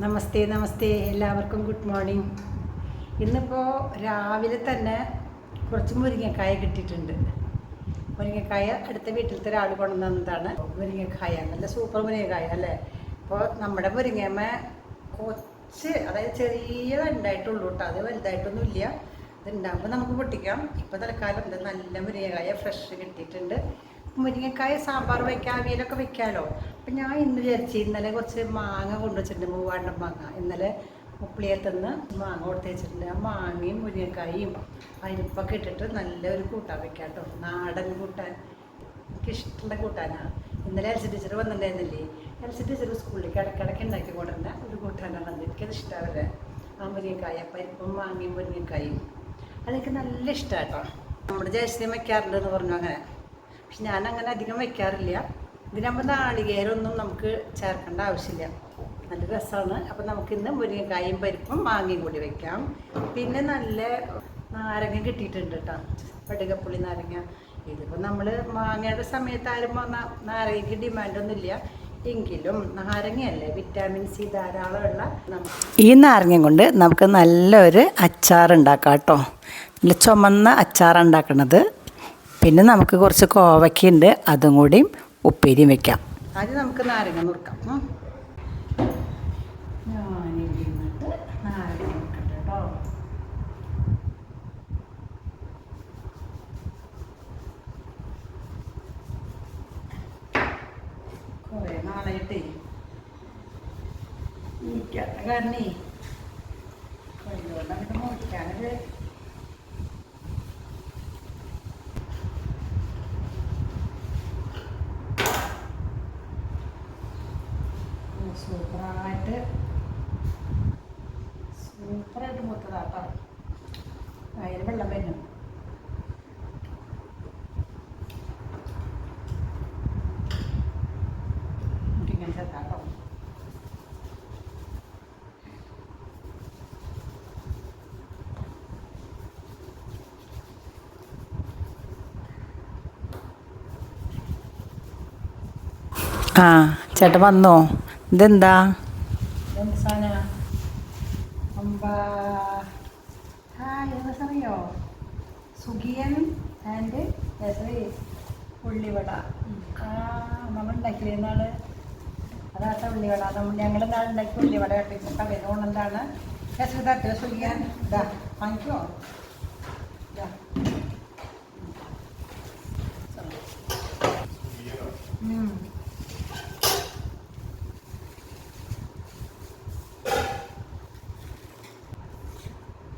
നമസ്തേ നമസ്തേ എല്ലാവർക്കും good morning. ഇന്നിപ്പോൾ രാവിലെ തന്നെ കുറച്ച് മുരിങ്ങക്കായ കിട്ടിയിട്ടുണ്ട്. മുരിങ്ങക്കായ അടുത്ത വീട്ടിലത്തെ ഒരാൾ കൊണ്ടുവന്നതാണ്. മുരിങ്ങക്കായ നല്ല സൂപ്പർ മുരിങ്ങക്കായ അല്ലേ? അപ്പോൾ നമ്മുടെ മുരിങ്ങമ്മ കൊച്ച് അതായത് ചെറിയതുണ്ടായിട്ടുള്ളൂ കേട്ടോ. അത് വലുതായിട്ടൊന്നും ഇല്ല. ഇതുണ്ടാകുമ്പോൾ നമുക്ക് പൊട്ടിക്കാം. ഇപ്പോൾ തൽക്കാലം ഇത് നല്ല മുരിങ്ങക്കായ ഫ്രഷ് കിട്ടിയിട്ടുണ്ട്. മുരിങ്ങക്കായ സാമ്പാർ വയ്ക്കാം അവിയലൊക്കെ വെക്കാമല്ലോ അപ്പം ഞാൻ ഇന്ന് വിചാരിച്ചു ഇന്നലെ കുറച്ച് മാങ്ങ കൊണ്ടുവച്ചിട്ടുണ്ട് മൂവാണ്ടം മാങ്ങ. ഇന്നലെ മുപ്പിളിയത്തുനിന്ന് മാങ്ങ കൊടുത്ത് വെച്ചിട്ടുണ്ട് ആ മാങ്ങയും മുരിങ്ങക്കായും പരിപ്പൊക്കെ ഇട്ടിട്ട് നല്ലൊരു കൂട്ടാൻ വെക്കാം കേട്ടോ. നാടൻ കൂട്ടാൻ. എനിക്ക് ഇഷ്ടമുള്ള കൂട്ടാനാണ് ഇന്നലെ എൽ സി ടീച്ചർ വന്നിട്ടുണ്ടായിരുന്നില്ലേ? എൽ സി ടീച്ചർ സ്കൂളിലേക്ക് ഇടയ്ക്കിടയ്ക്ക് ഉണ്ടാക്കി കൊണ്ടുവരുന്ന ഒരു കൂട്ടാനാണ് എനിക്കത് ഇഷ്ടമാവില്ല ആ മുരിങ്ങക്കായ പരിപ്പും മാങ്ങയും മുരിങ്ങക്കായും. അതെനിക്ക് നല്ല ഇഷ്ടമാണ് കേട്ടോ. നമ്മുടെ ജയശ്രീ വയ്ക്കാറുണ്ട് എന്ന് പറഞ്ഞു അങ്ങനെ. പക്ഷെ ഞാൻ അങ്ങനെ അധികം വെക്കാറില്ല. ഇതിനാകുമ്പോൾ നാളികേരമൊന്നും നമുക്ക് ചേർക്കേണ്ട ആവശ്യമില്ല. നല്ല രസമാണ് അപ്പം നമുക്കിന്ന് മുരിങ്ങക്കായും പരിപ്പും മാങ്ങയും കൂടി വെക്കാം. പിന്നെ നല്ല നാരങ്ങ കിട്ടിയിട്ടുണ്ട് കേട്ടോ. പടുകപ്പുളി നാരങ്ങ. ഇതിപ്പോൾ നമ്മൾ മാങ്ങയുടെ സമയത്ത് ആരും നാരങ്ങയ്ക്ക് ഡിമാൻഡൊന്നുമില്ല എങ്കിലും നാരങ്ങയല്ലേ? വിറ്റാമിൻ സി ധാരാളമുള്ള ഈ നാരങ്ങ കൊണ്ട് നമുക്ക് നല്ലൊരു അച്ചാർ ഉണ്ടാക്കാം കേട്ടോ. നല്ല ചുമന്ന അച്ചാറുണ്ടാക്കണത് പിന്നെ നമുക്ക് കുറച്ച് കോവയ്ക്കുണ്ട്. അതും കൂടിയും ഉപ്പേരിയും വെക്കാം. ആദ്യം നമുക്ക് നാരങ്ങ നുറുക്കാം. കുറേ നാളായിട്ടേ മുറിക്കാത്ത കാരണേ. കൊണ്ടുകൊണ്ട് അങ്ങോട്ട് മുറിക്കാനൊരു സൂപ്പറായിട്ട് സൂപ്പറായിട്ട് മുത്തതാട്ടോ അതിൽ വെള്ളം വരുന്നു ഇങ്ങനെ ചേർത്താട്ടോ ആ ചേട്ടൻ വന്നോ? ഇതെന്താ? സുഖിയൻ ആൻഡ് ഉള്ളിവട. നമ്മൾ ഉണ്ടാക്കില്ലേ നാൾ അതാത്ത ഉള്ളിവട. നമ്മൾ ഞങ്ങൾ നാളെ ഉണ്ടാക്കി ഉള്ളിവട എന്താണ് കേസരി തട്ടോ സുഖിയൻ ഇതാ വാങ്ങിക്കോ ഇതാ ഉം.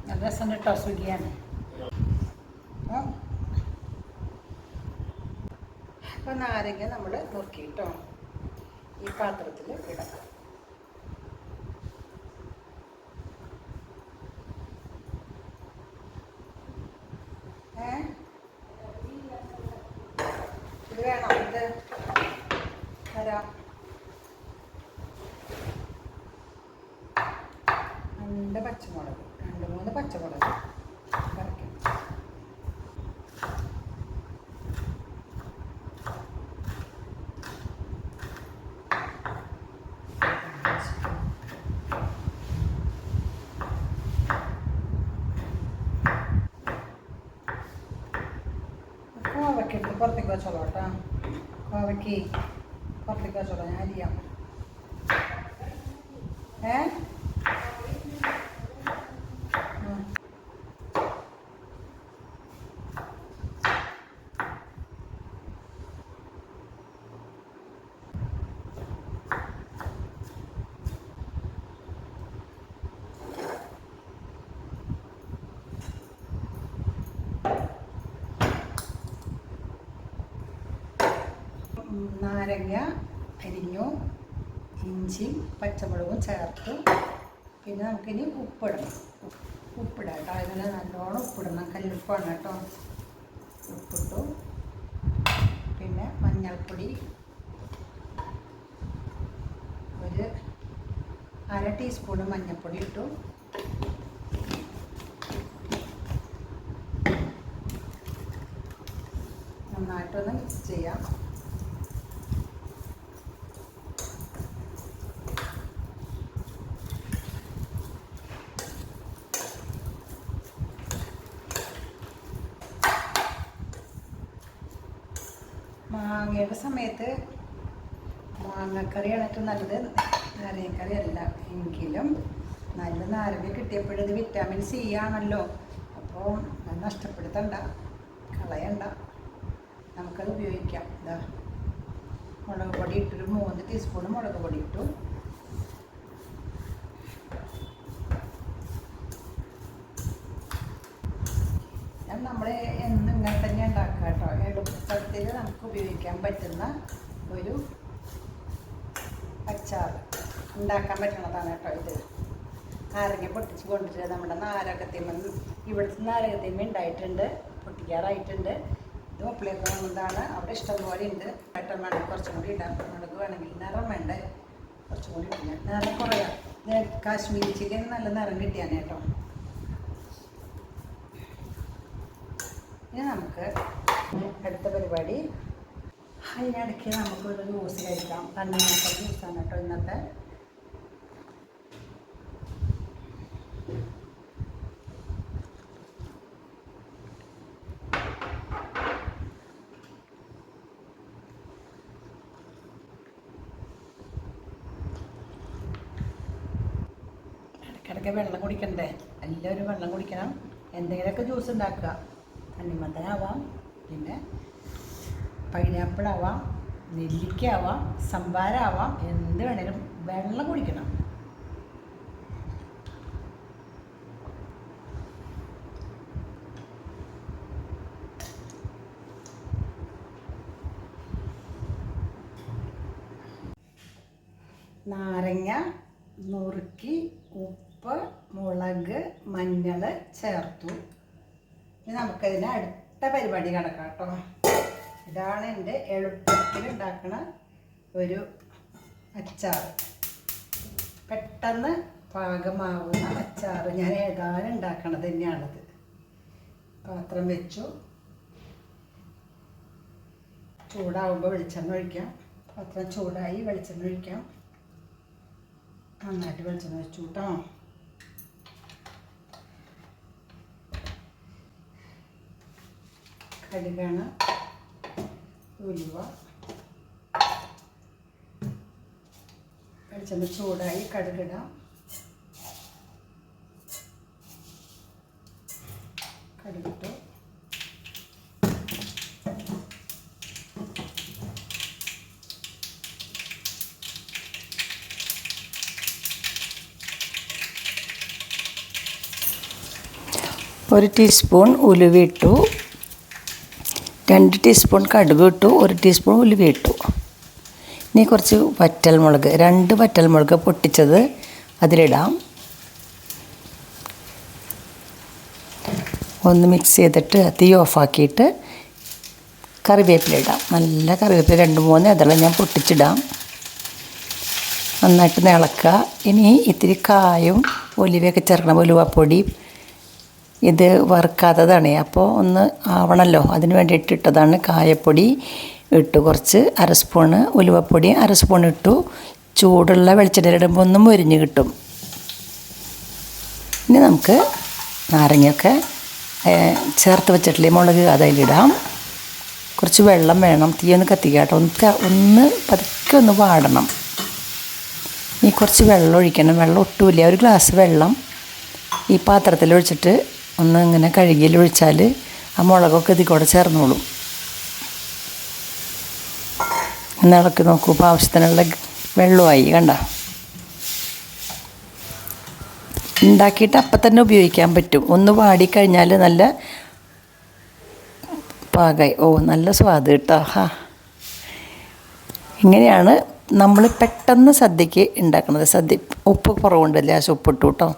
നല്ല രസം കേട്ടോ സുഖിയാണ് അപ്പോൾ നാരങ്ങ നമ്മൾ നുറുക്കിയിട്ടോ? ഈ പാത്രത്തിൽ ഇടാം. ഇത് വേണം? ഇത് തരാം. രണ്ട് പച്ചമുളക്. മൂന്ന് പച്ചമുളക്. കറക്കും കോവയ്ക്ക് പുറത്തേക്ക് വെച്ചോളൂ കേട്ടോ. കോവയ്ക്ക് പുറത്തേക്ക് വെച്ചോളൂ. ഞാൻ അരിയാം. ഏ? നാരങ്ങ അരിഞ്ഞു ഇഞ്ചിയും പച്ചമുളകും ചേർത്ത്. പിന്നെ നമുക്കിനി ഉപ്പിടണം. ഉപ്പ് ഉപ്പിടാം കേട്ടോ. അതിന് നല്ലോണം ഉപ്പിടണം. കല്ലുപ്പാണ് കേട്ടോ. ഉപ്പിട്ടു. പിന്നെ മഞ്ഞൾപ്പൊടി. ഒരു അര ടീസ്പൂണ് മഞ്ഞൾപ്പൊടി ഇട്ടു. നന്നായിട്ടൊന്ന് മിക്സ് ചെയ്യാം മാങ്ങയുടെ സമയത്ത് മാങ്ങക്കറിയാണ് ഏറ്റവും നല്ലത്. നാരങ്ങക്കറി അല്ല എങ്കിലും നല്ല നാരങ്ങ കിട്ടിയപ്പോഴത് വിറ്റാമിൻ സി ആണല്ലോ. അപ്പോൾ അത് നഷ്ടപ്പെടുത്തണ്ട കളയണ്ട. നമുക്കത് ഉപയോഗിക്കാം. ഇതാ മുളക് പൊടി ഇട്ടൊരു മൂന്ന് ടീസ്പൂൺ മുളക് പൊടി ഇട്ടു. നമ്മൾ എന്നും ഇങ്ങനെ തന്നെ ഉണ്ടാക്കുക കേട്ടോ എളുപ്പത്തിൽ നമുക്ക് ഉപയോഗിക്കാൻ പറ്റുന്ന ഒരു അച്ചാർ ഉണ്ടാക്കാൻ പറ്റുന്നതാണ് കേട്ടോ ഇത്. നാരങ്ങ പൊട്ടിച്ച് കൊണ്ടിട്ട് നമ്മുടെ നാരകത്തിമ്മ ഇവിടുത്തെ നാരകത്തിമ്മ ഉണ്ടായിട്ടുണ്ട് പൊട്ടിക്കാറായിട്ടുണ്ട്. ഇത് ഒപ്പിലേക്ക് വന്നതാണ് അവിടെ ഇഷ്ടംപോലെ ഉണ്ട്. ഏട്ടൻ വേണമെങ്കിൽ കുറച്ചും കൂടി ഇടാം. മുളക് വേണമെങ്കിൽ നിറം വേണ്ട. കുറച്ചും കൂടി ഇട്ടില്ല നിറം കുറയാം കാശ്മീരി ചിക്കൻ നല്ല നിറം കിട്ടിയാണ് കേട്ടോ. ഇനി നമുക്ക് അടുത്ത പരിപാടി. അതിനിടയ്ക്ക് നമുക്കൊരു ജ്യൂസ് കഴിക്കാം. തണ്ണിമത്ത ജ്യൂസാണ് കേട്ടോ ഇന്നത്തെ. ഇടയ്ക്കിടയ്ക്ക് വെള്ളം കുടിക്കണ്ടേ? എല്ലാവരും വെള്ളം കുടിക്കണം. എന്തെങ്കിലുമൊക്കെ ജ്യൂസ് ഉണ്ടാക്കുക. തണ്ണിമത്തനാവാം. പിന്നെ പൈനാപ്പിൾ ആവാം നെല്ലിക്ക ആവാം സംഭാരാവാം എന്ത് വേണേലും വെള്ളം കുടിക്കണം. നാരങ്ങ നുറുക്കി ഉപ്പ് മുളക് മഞ്ഞൾ ചേർത്തു. നമുക്കതിന് അടുത്ത പരിപാടി കിടക്കാം കേട്ടോ ഇതാണ് എന്റെ എളുപ്പത്തിൽ ഉണ്ടാക്കുന്ന ഒരു അച്ചാർ പെട്ടെന്ന് പാകമാവുന്ന അച്ചാർ ഞാൻ ഏതാനും ഉണ്ടാക്കണത് തന്നെയാണത്. പാത്രം വെച്ചു. ചൂടാവുമ്പോൾ വെളിച്ചെണ്ണ ഒഴിക്കാം. പാത്രം ചൂടായി വെളിച്ചെണ്ണ ഒഴിക്കാം. നന്നായിട്ട് വെളിച്ചെണ്ണ വെച്ചു കേട്ടോ കടുകാണ്. ഉലുവ. വെളിച്ചെണ്ണ ചൂടായി കടുകിടാം. കടുകിട്ടു. ഒരു ടീസ്പൂൺ ഉലുവ ഇട്ടു. രണ്ട് ടീസ്പൂൺ കടുക് ഇട്ടു ഒരു ടീസ്പൂൺ ഉലുവ ഇട്ടു. ഇനി കുറച്ച് വറ്റൽമുളക് രണ്ട് വറ്റൽമുളക് പൊട്ടിച്ചത് അതിലിടാം. ഒന്ന് മിക്സ് ചെയ്തിട്ട് തീ ഓഫാക്കിയിട്ട് കറിവേപ്പില ഇടാം. നല്ല കറിവേപ്പില രണ്ട് മൂന്ന് ഇതെല്ലാം ഞാൻ പൊട്ടിച്ചിടാം. നന്നായിട്ട് ഇളക്കുക ഇനി ഇത്തിരി കായും ഒലിവയൊക്കെ ചേർക്കണം ഉലുവപ്പൊടി ഇത് വറുക്കാത്തതാണ്. അപ്പോൾ ഒന്ന് ആവണമല്ലോ അതിന് വേണ്ടിയിട്ട് ഇട്ടതാണ് കായപ്പൊടി ഇട്ടു. കുറച്ച് അര സ്പൂണ് ഉലുവപ്പൊടി അര സ്പൂൺ ഇട്ടു. ചൂടുള്ള വെളിച്ചെണ്ണ ഇടുമ്പോൾ ഒന്ന് മൊരിഞ്ഞ് കിട്ടും. ഇനി നമുക്ക് നാരങ്ങയൊക്കെ ചേർത്ത് വെച്ചിട്ടില്ലേ മുളക് അതിലിടാം കുറച്ച് വെള്ളം വേണം. തീ ഒന്ന് കത്തിക്കുക കേട്ടോ. ഒന്ന് ഒന്ന് പതുക്കെ ഒന്ന് വാടണം. ഈ കുറച്ച് വെള്ളം ഒഴിക്കണം. വെള്ളം ഒട്ടുമില്ല ഒരു ഗ്ലാസ് വെള്ളം ഈ പാത്രത്തിൽ ഒഴിച്ചിട്ട് ഒന്ന് ഇങ്ങനെ കഴുകിയിൽ ഒഴിച്ചാൽ ആ മുളകൊക്കെ ഇതിൽ കൂടെ ചേർന്നോളും. ഒന്ന് നോക്കൂ ഇപ്പോൾ ആവശ്യത്തിനുള്ള വെള്ളമായി കണ്ട? ഉണ്ടാക്കിയിട്ട് അപ്പം തന്നെ ഉപയോഗിക്കാൻ പറ്റും. ഒന്ന് വാടിക്കഴിഞ്ഞാൽ നല്ല പാകായി. ഓ നല്ല സ്വാദ് കേട്ടോ. ഹാ. ഇങ്ങനെയാണ് നമ്മൾ പെട്ടെന്ന് സദ്യക്ക് ഉണ്ടാക്കുന്നത് സദ്യ ഉപ്പ് കുറവുണ്ടല്ലേ? ആ ഉപ്പിട്ടു കേട്ടോ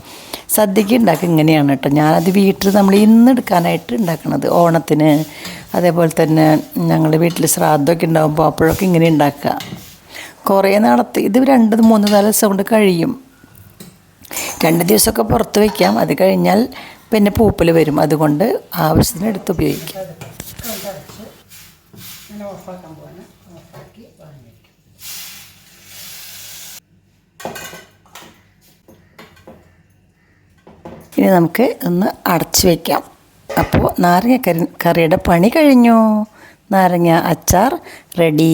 സദ്യക്ക് ഉണ്ടാക്കുക ഇങ്ങനെയാണ് കേട്ടോ ഞാനത് വീട്ടിൽ നമ്മൾ ഇന്ന് എടുക്കാനായിട്ട് ഉണ്ടാക്കുന്നത് ഓണത്തിന് അതേപോലെ തന്നെ ഞങ്ങളുടെ വീട്ടിൽ ശ്രാദ്ധമൊക്കെ ഉണ്ടാകുമ്പോൾ അപ്പോഴൊക്കെ ഇങ്ങനെ ഉണ്ടാക്കുക. കുറേ നാളത്തെ ഇത് രണ്ട് മൂന്ന് നാല് ദിവസം കൊണ്ട് കഴിയും. രണ്ട് ദിവസമൊക്കെ പുറത്ത് വയ്ക്കാം അത് കഴിഞ്ഞാൽ പിന്നെ പൂപ്പൽ വരും. അതുകൊണ്ട് ആവശ്യത്തിന് എടുത്ത് ഉപയോഗിക്കാം ഓഫാക്കി വാങ്ങി വയ്ക്കും ഇനി നമുക്ക് ഒന്ന് അടച്ച് വയ്ക്കാം അപ്പോൾ നാരങ്ങ കറി കറിയുടെ പണി കഴിഞ്ഞു. നാരങ്ങ അച്ചാർ റെഡി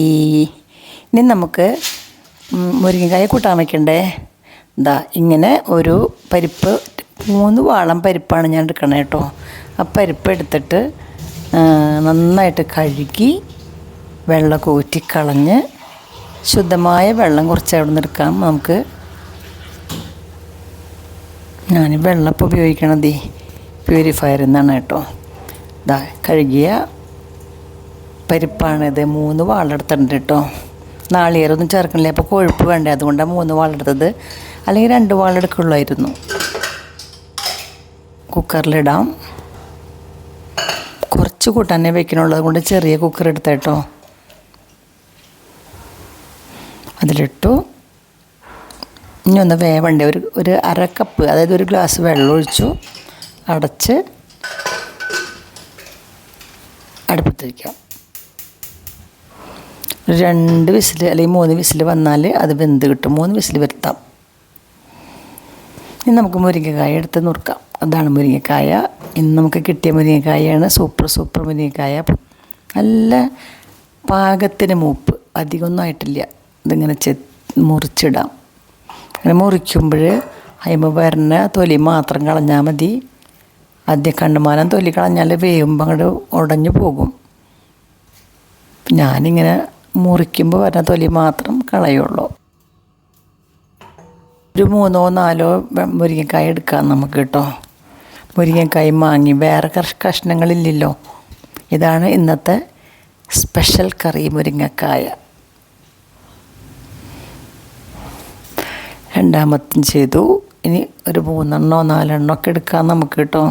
ഇനി നമുക്ക് മുരിങ്ങക്കായ കൂട്ടാൻ വയ്ക്കണ്ടേ ഇതാ ഇങ്ങനെ ഒരു പരിപ്പ് മൂന്ന് വാളം പരിപ്പാണ് ഞാൻ എടുക്കണേ കേട്ടോ ആ പരിപ്പ് എടുത്തിട്ട് നന്നായിട്ട് കഴുകി വെള്ളം കൂറ്റി കളഞ്ഞ് ശുദ്ധമായ വെള്ളം കുറച്ച് അവിടെ നിന്ന് എടുക്കാം. നമുക്ക് ഞാൻ വെള്ളപ്പം ഉപയോഗിക്കണത് പ്യൂരിഫയർ എന്നാണ് കേട്ടോ. ഇതാ കഴുകിയ പരിപ്പാണിത് മൂന്ന് വാളെടുത്തിട്ടുണ്ട് കേട്ടോ. നാളികേരൊന്നും ചേർക്കണില്ല. അപ്പോൾ കൊഴുപ്പ് വേണ്ടേ? അതുകൊണ്ടാണ് മൂന്ന് വാളെടുത്തത്. അല്ലെങ്കിൽ രണ്ട് വാളെടുക്കുള്ളായിരുന്നു. കുക്കറിലിടാം. കുറച്ച് കൂട്ടാനേ വെക്കണുള്ളൂ. അതുകൊണ്ട് ചെറിയ കുക്കർ എടുത്തേട്ടോ അതിലിട്ടു. ഇനി ഒന്ന് വേവണ്ടേ? ഒരു ഒരു അര കപ്പ് അതായത് ഒരു ഗ്ലാസ് വെള്ളം ഒഴിച്ചു. അടച്ച് അടുപ്പത്ത് വയ്ക്കാം രണ്ട് വിസിൽ അല്ലെങ്കിൽ മൂന്ന് വിസിൽ വന്നാൽ അത് വെന്ത് കിട്ടും. മൂന്ന് വിസിൽ വരുത്താം. ഇനി നമുക്ക് മുരിങ്ങക്കായ എടുത്ത് നുറുക്കാം. അതാണ് മുരിങ്ങക്കായ. ഇന്ന് നമുക്ക് കിട്ടിയ മുരിങ്ങക്കായാണ്. Super super മുരിങ്ങക്കായ. നല്ല പാകത്തിന് മൂപ്പ്. അധികമൊന്നും ആയിട്ടില്ല. ഇതിങ്ങനെ ചെ മുറിച്ചിടാം. അങ്ങനെ മുറിക്കുമ്പോൾ അതിമ വരണ തൊലി മാത്രം കളഞ്ഞാൽ മതി. ആദ്യം കണ്ണുമാനം തൊലി കളഞ്ഞാൽ വേവുമ്പോൾ അങ്ങോട്ട് ഉടഞ്ഞു പോകും. ഞാനിങ്ങനെ മുറിക്കുമ്പോൾ വരുന്ന തൊലി മാത്രം കളയുള്ളൂ. ഒരു മൂന്നോ നാലോ മുരിങ്ങക്കായ എടുക്കാം നമുക്ക് കേട്ടോ മുരിങ്ങക്കായ മാങ്ങി വേറെ കഷ് കഷ്ണങ്ങളില്ലല്ലോ. ഇതാണ് ഇന്നത്തെ സ്പെഷ്യൽ കറി മുരിങ്ങക്കായ. രണ്ടാമത്തും ചെയ്തു. ഇനി ഒരു മൂന്നെണ്ണോ നാലെണ്ണോ ഒക്കെ എടുക്കാം നമുക്ക് കേട്ടോ.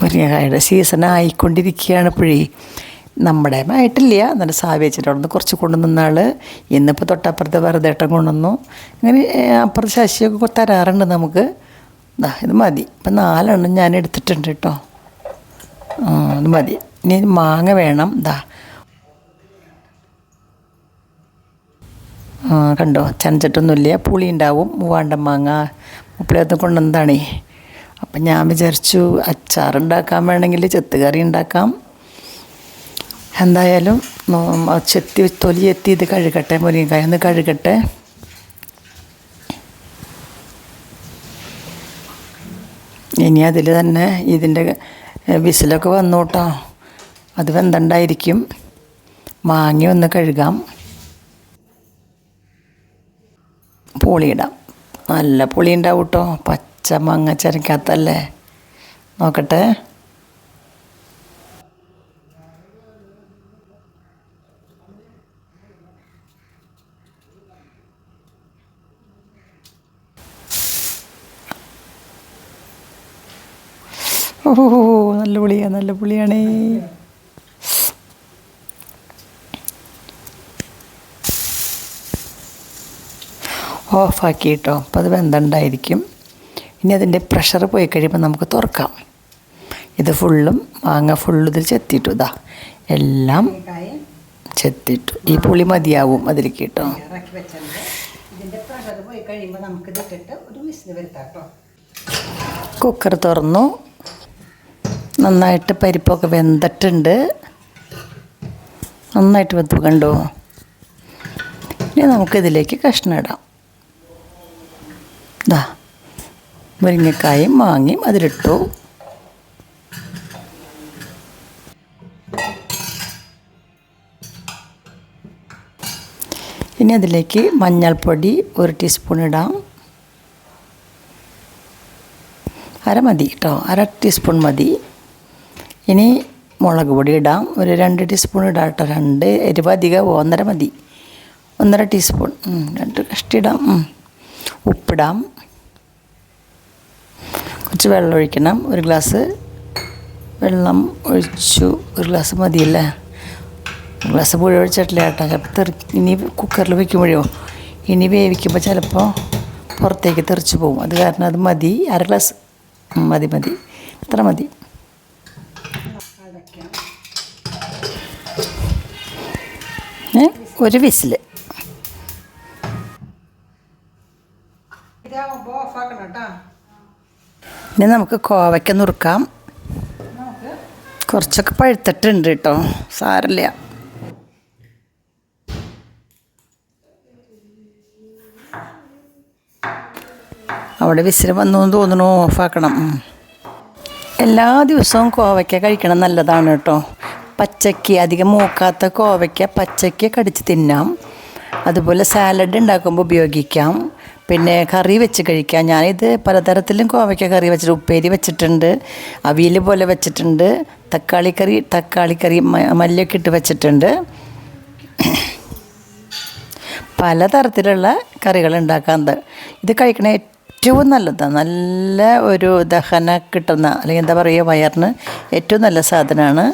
മുരിങ്ങക്കായുടെ സീസൺ ആയിക്കൊണ്ടിരിക്കുകയാണ് ഇപ്പോഴേ. നമ്മുടെ ആയിട്ടില്ല. എന്നിട്ട് സാവേച്ചിട്ട് അവിടെ നിന്ന് കുറച്ച് കൊണ്ടുവന്നാൾ ഇന്നിപ്പോൾ തൊട്ടപ്പുറത്തെ വെറുതെ ഏട്ടൻ കൊണ്ടുവന്നു. അങ്ങനെ അപ്പുറത്തെ ശശിയൊക്കെ തരാറുണ്ട് നമുക്ക്. ഇത് മതി. ഇപ്പം നാലെണ്ണം ഞാൻ എടുത്തിട്ടുണ്ട് കേട്ടോ. അത് മതി. ഇനി മാങ്ങ വേണം. ദാ. കണ്ടോ? ചനച്ചിട്ടൊന്നുമില്ല. പുളി ഉണ്ടാവും. മൂവാണ്ട മാങ്ങ. മുപ്പിളത്ത് കൊണ്ടുവന്നതാണേ. അപ്പം ഞാൻ വിചാരിച്ചു അച്ചാറുണ്ടാക്കാൻ വേണമെങ്കിൽ ചെത്തുകറി ഉണ്ടാക്കാം. എന്തായാലും ചെത്തി തൊലി എത്തി ഇത് കഴുകട്ടെ മുരിങ്ങക്കായ ഒന്ന് കഴുകട്ടെ. ഇനി അതിൽ തന്നെ ഇതിന്റെ വിസിലൊക്കെ വന്നു കേട്ടോ. അത് വെന്തണ്ടായിരിക്കും. മാങ്ങ ഒന്ന് കഴുകാം. പുളിയിടാം. നല്ല പുളി ഉണ്ടാവും കേട്ടോ പച്ച മാങ്ങ ചരക്കാത്തല്ലേ? നോക്കട്ടെ. ഓ നല്ല പുളിയാണ് നല്ല പുളിയാണേ. ഓഫാക്കി കേട്ടോ അപ്പോൾ അത് വെന്തണ്ടായിരിക്കും. ഇനി അതിന്റെ പ്രഷർ പോയി കഴിയുമ്പോൾ നമുക്ക് തുറക്കാം. ഇത് ഫുള്ളും മാങ്ങ ഫുള്ള് ഇതിൽ ചെത്തിയിട്ടു ഇതാ എല്ലാം ചെത്തിയിട്ടു ഈ പുളി മതിയാവും അതിലേക്ക് കേട്ടോ പ്രഷർ പോയി കഴിയുമ്പോൾ നമുക്ക് ഒരു കേട്ടോ കുക്കർ തുറന്നു. നന്നായിട്ട് പരിപ്പൊക്കെ വെന്തിട്ടുണ്ട്. നന്നായിട്ട് വെന്തു കണ്ടോ? ഇനി നമുക്കിതിലേക്ക് കഷ്ണം ഇടാം. ദാ മുരിങ്ങക്കായും മാങ്ങയും അതിലിട്ടു. ഇനി അതിലേക്ക് മഞ്ഞൾപ്പൊടി ഒരു ടീസ്പൂൺ ഇടാം. അര മതി കേട്ടോ അര ടീസ്പൂൺ മതി. ഇനി മുളക് പൊടി ഇടാം. ഒരു രണ്ട് ടീസ്പൂൺ ഇടാം കേട്ടോ രണ്ട് എരിവ് അധികം ഒന്നര മതി. ഒന്നര ടീസ്പൂൺ. രണ്ട് കഷ്ടിടാം ഉപ്പിടാം. കുറച്ച് വെള്ളം ഒഴിക്കണം. ഒരു ഗ്ലാസ് വെള്ളം ഒഴിച്ചു. ഒരു ഗ്ലാസ് മതിയല്ലേ? ഒരു ഗ്ലാസ് പുഴ ഒഴിച്ചിട്ടില്ല കേട്ടോ. ചിലപ്പോൾ തെറി ഇനി കുക്കറിൽ വയ്ക്കുമ്പോഴോ ഇനി വേവിക്കുമ്പോൾ ചിലപ്പോൾ പുറത്തേക്ക് തെറിച്ച് പോകും അത് കാരണം അത് മതി. അര ഗ്ലാസ്. മതി മതി. ഇത്ര മതി. ഒരു വിസിൽ ഇതാവുമ്പോൾ ഓഫാക്കണം കേട്ടോ. ഇനി നമുക്ക് കോവയ്ക്ക നുറുക്കാം. കുറച്ചൊക്കെ പഴുത്തിട്ടുണ്ട് കേട്ടോ. സാരല്ല. അവിടെ വിസിൽ വന്നു തോന്നുന്നു. ഓഫാക്കണം. എല്ലാ ദിവസവും കോവയ്ക്ക കഴിക്കണം നല്ലതാണ് കേട്ടോ. പച്ചയ്ക്ക് അധികം മൂക്കാത്ത കോവയ്ക്ക പച്ചയ്ക്ക് കടിച്ച് തിന്നാം. അതുപോലെ സാലഡ് ഉണ്ടാക്കുമ്പോൾ ഉപയോഗിക്കാം. പിന്നെ കറി വെച്ച് കഴിക്കാം. ഞാനിത് പലതരത്തിലും കോവയ്ക്ക കറി വെച്ചിട്ട് ഉപ്പേരി വെച്ചിട്ടുണ്ട് അവിയൽ പോലെ വെച്ചിട്ടുണ്ട് തക്കാളി കറി തക്കാളി കറി മല്ലിയൊക്കെ ഇട്ട് വെച്ചിട്ടുണ്ട്. പലതരത്തിലുള്ള കറികൾ ഉണ്ടാക്കാറുണ്ട്. ഇത് കഴിക്കണ ഏറ്റവും നല്ലതാണ് നല്ല ഒരു ദഹന കിട്ടുന്ന അല്ലെങ്കിൽ എന്താ പറയുക വയറിന് ഏറ്റവും നല്ല സാധനമാണ്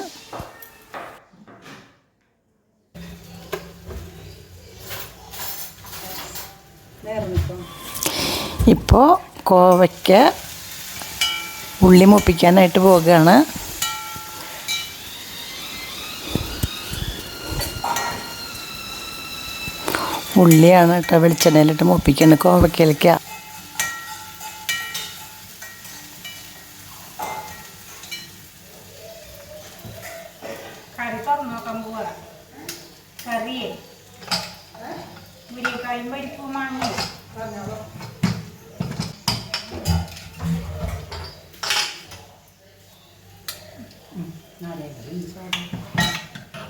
ഇപ്പോൾ കോവയ്ക്ക് ഉള്ളി മുപ്പിക്കാനായിട്ട് പോവുകയാണ് ഉള്ളിയാണ് കേട്ടോ വെളിച്ചെണ്ണയിലിട്ട് മുപ്പിക്കുന്നത് കോവയ്ക്കയിലേക്ക് കറി തുറന്നു നോക്കാൻ പോവാ കറിയേ മുരിക്കായും പരിപ്പും വാങ്ങി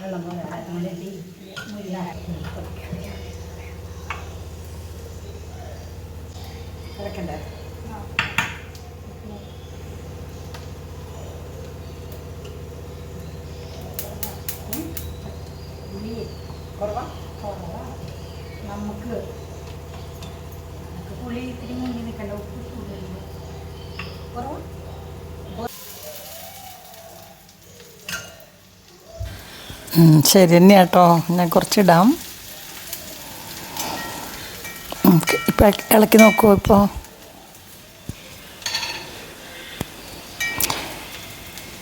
വെള്ളം പോലെ അതുകൊണ്ട് മുരിങ്ങ കിടക്കണ്ടേ പുളി കുറവാ കുറവാ നമുക്ക് നമുക്ക് പുളി ഇത്തിരി മുന്നിൽ നിൽക്കണ്ട ഉപ്പ് കൂടുതലുണ്ട് കുറവാ ഉം, ശരി തന്നെ കേട്ടോ. ഞാൻ കുറച്ചിടാം. ഇപ്പം ഇളക്കി നോക്കുമോ ഇപ്പോൾ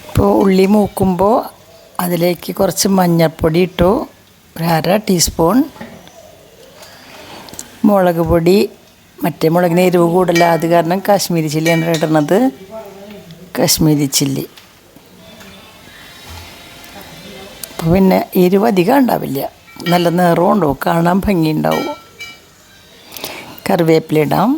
ഇപ്പോൾ ഉള്ളി മൂക്കുമ്പോൾ അതിലേക്ക് കുറച്ച് മഞ്ഞൾപ്പൊടി ഇട്ടു. ഒരു അര ടീസ്പൂൺ. മുളക് പൊടി മറ്റേ മുളകിന് എരിവ് കൂടല്ല അത് കാരണം കാശ്മീരി ചില്ലിയാണ് ഇടുന്നത് കാശ്മീരി ചില്ലി. അപ്പോൾ പിന്നെ എരിവ് അധികം ഉണ്ടാവില്ല. നല്ല നിറവും ഉണ്ടാവും. കാണാൻ ഭംഗിയുണ്ടാവും കറിവേപ്പില ഇടാം.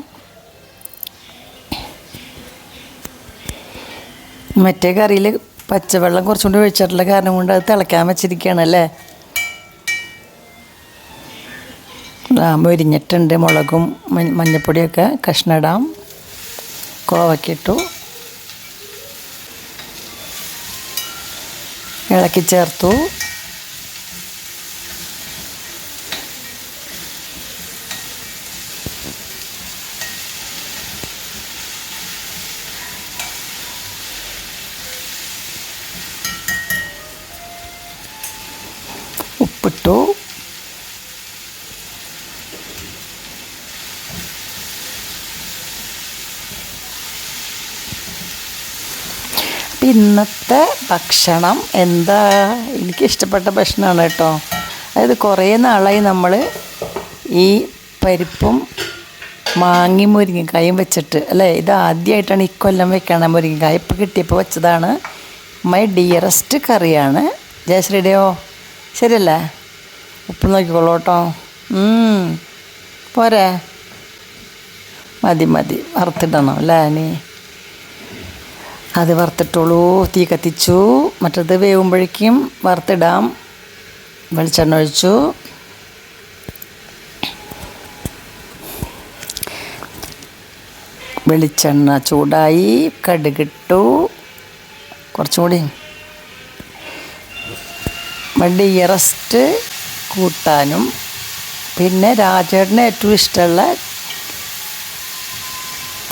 മറ്റേ കറിയിൽ പച്ചവെള്ളം കുറച്ചുകൊണ്ട് ഒഴിച്ചിട്ടുള്ള കാരണം കൊണ്ട് അത് തിളയ്ക്കാൻ വെച്ചിരിക്കുകയാണ് അല്ലേ? ആ മൊരിഞ്ഞിട്ടുണ്ട് മുളകും മഞ്ഞ- മഞ്ഞപ്പൊടിയൊക്കെ കഷ്ണിടാം കോവക്കിട്ടു ഇളക്കി ചേർത്തു ഉപ്പിട്ടു ഇന്നത്തെ ഭക്ഷണം എന്താ? എനിക്ക് എനിക്കിഷ്ടപ്പെട്ട ഭക്ഷണമാണ് കേട്ടോ. അതായത് കുറേ നാളായി നമ്മൾ ഈ പരിപ്പും മാങ്ങി മുരിങ്ങക്കായും വെച്ചിട്ട് അല്ലേ? ഇത് ആദ്യമായിട്ടാണ് ഈ കൊല്ലം വെക്കണം മുരിങ്ങക്കായ. ഇപ്പോൾ കിട്ടിയപ്പോൾ വെച്ചതാണ് മൈ ഡിയറസ്റ്റ് കറിയാണ്. ജയശ്രീയുടെയോ ശരിയല്ലേ? ഉപ്പ് നോക്കിക്കോളൂ കേട്ടോ. പോരെ. മതി മതി. വറുത്തിടണം അല്ലേ? നീ അത് വറുത്തിട്ടുള്ളൂ. തീ കത്തിച്ചു. മറ്റത് വേവുമ്പോഴേക്കും വറുത്തിടാം. വെളിച്ചെണ്ണ ഒഴിച്ചു. വെളിച്ചെണ്ണ ചൂടായി. കടുകിട്ടു. കുറച്ചും കൂടി ഡിയറസ്റ്റ് കൂട്ടാനും. പിന്നെ രാജേട്ടന് ഏറ്റവും ഇഷ്ടമുള്ള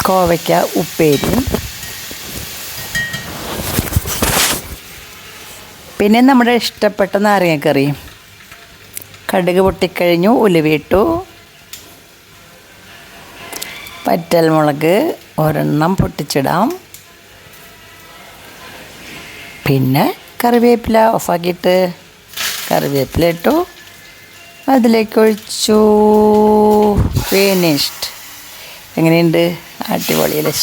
കോവയ്ക്ക ഉപ്പേരിയും. പിന്നെ നമ്മുടെ ഇഷ്ടപ്പെട്ട നാരങ്ങക്കറി കടുക് പൊട്ടിക്കഴിഞ്ഞു ഉലുവിട്ടു പറ്റൽമുളക് ഒരെണ്ണം പൊട്ടിച്ചിടാം. പിന്നെ കറിവേപ്പില ഓഫാക്കിയിട്ട് കറിവേപ്പില ഇട്ടു. അതിലേക്ക് ഒഴിച്ചു. ഫിനിഷ്ഡ് എങ്ങനെയുണ്ട്? അടിപൊളിയല്ലേ?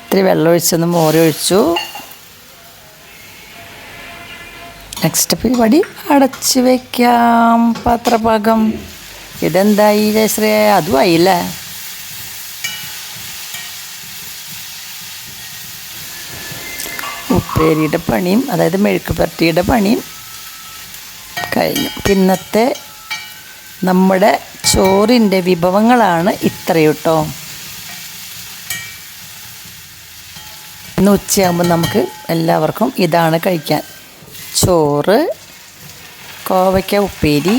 ഇത്തിരി വെള്ളം ഒഴിച്ചൊന്ന് മോരൊഴിച്ചു നെക്സ്റ്റ് പരിപാടി അടച്ച് വയ്ക്കാം പാത്രപാകം. ഇതെന്തായി ജയശ്രീ? അതും ആയില്ലേ? ഉപ്പേരിയുടെ പണിയും അതായത് മെഴുക്ക് പരട്ടിയുടെ പണിയും കഴിഞ്ഞു. പിന്നത്തെ നമ്മുടെ ചോറിന്റെ വിഭവങ്ങളാണ് ഇത്രയും കേട്ടോ ഇന്ന് ഉച്ചയാകുമ്പോൾ നമുക്ക് എല്ലാവർക്കും ഇതാണ് കഴിക്കാൻ. ചോറ് കോവയ്ക്ക ഉപ്പേരി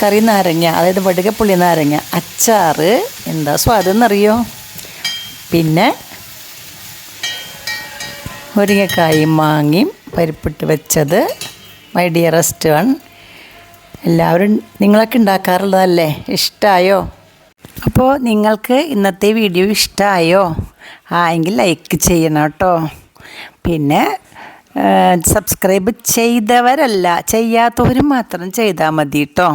കറി നാരങ്ങ അതായത് വടുകപ്പുള്ളി നാരങ്ങ അച്ചാറ് എന്താ സ്വാദെന്നറിയോ പിന്നെ മുരിങ്ങക്കായും മാങ്ങയും പരിപ്പിട്ട് വെച്ചത് മൈ ഡിയറസ്റ്റ് വൺ എല്ലാവരും നിങ്ങളൊക്കെ ഉണ്ടാക്കാറുള്ളതല്ലേ? ഇഷ്ടമായോ അപ്പോൾ നിങ്ങൾക്ക് ഇന്നത്തെ വീഡിയോ ഇഷ്ടമായോ ആ എങ്കിൽ ലൈക്ക് ചെയ്യണം കേട്ടോ. പിന്നെ സബ്സ്ക്രൈബ് ചെയ്തവരല്ല ചെയ്യാത്തവരും മാത്രം ചെയ്താൽ മതി കേട്ടോ